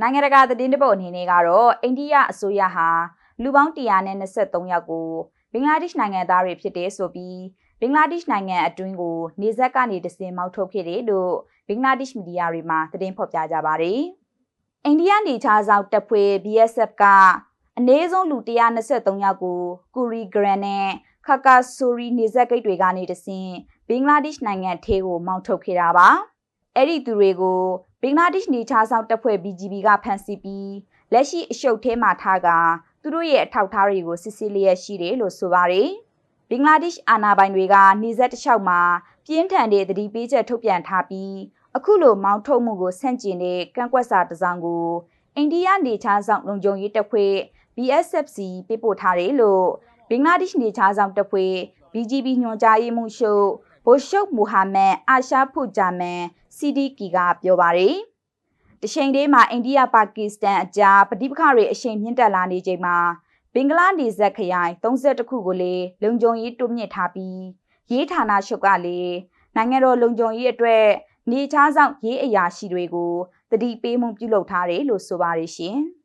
နိုင်ငံတကာသတင်းတပုတ်အနေနဲ့ကတော့အိန္ဒိယအစိုးရဟာလူပေါင်း123ယောက်ကိုဘင်္ဂလားဒေ့ရှ်နိုင်ငံသားတွေဖြစ်တဲ့ဆိုပြီးဘင်္ဂလားဒေ့ရှ်နိုင်ငံအတွင်းကိုနေဆက်ကနေတစင်မောက်ထုတ်ခဲ့တယ်လို့ဘင်္ဂလားဒေ့ရှ်မီဒီယာတွေမှာသတင်းဖော်ပြကြပါတယ်။အိန္ဒိယနေချားဆောင်တပ်ဖွဲ့ BSF ကအနည်းဆုံးလူ123ယောက်ကိုကူရီဂရန်နဲ့ခကာဆိုရီနေဆက်ဂိတ်တွေကနေတစင်ဘင်္ဂလားဒေ့ရှ်နိုင်ငံထဲကိုမောင်းထုတ်ခဲ့တာပါ။ အဲ့ဒီသူတွေကိုဘင်္ဂလားဒေ့ရှ်နေချားဆောင်တပ်ဖွဲ့ BGB ကဖမ်းဆီးပြီးလက်ရှိအရှုပ်ထဲမှာထားကသူတို့ရဲ့အထောက်အထားတွေကိုစစ်ဆေးလျက်ရှိတယ်လို့ဆိုပါတယ်။ဘင်္ဂလားဒေ့ရှ်အာဏာပိုင်တွေကနေဆက်တစ်လျှောက်မှာပြင်းထန်တဲ့သတိပေးချက်ထုတ်ပြန်ထားပြီးအခုလိုမောင်းထုတ်မှုကိုဆန့်ကျင်တဲ့ကန့်ကွက်စာတစ်စောင်ကိုအိန္ဒိယနေချားဆောင်လုံခြုံရေးတပ်ဖွဲ့ BSFC ပေးပို့ထားတယ်လို့ဘင်္ဂလားဒေ့ရှ်နေချားဆောင်တပ်ဖွဲ့ BGB ညွှန်ကြားရေးမှူးချုပ် ဘိုရှုတ်မူဟာမက်အာရှာဖူဂျာမန် CDK ကပြောပါတယ်။တချိန်တည်းမှာအိန္ဒိယပါကစ္စတန်အကြားပဋိပက္ခတွေအရှိန်မြင့်တက်လာနေချိန်မှာဘင်္ဂလားဒေ့ရှ်ခရိုင်32ခုကိုလည်းလုံခြုံရေးတိုးမြင့်ထားပြီးရေးဌာနချုပ်ကလည်းနိုင်ငံတော်လုံခြုံရေးအတွက်နေချားဆောင်ရေးအရာရှိတွေကိုတတိပေးမှုပြုလုပ်ထားတယ်လို့ဆိုပါတယ်ရှင်။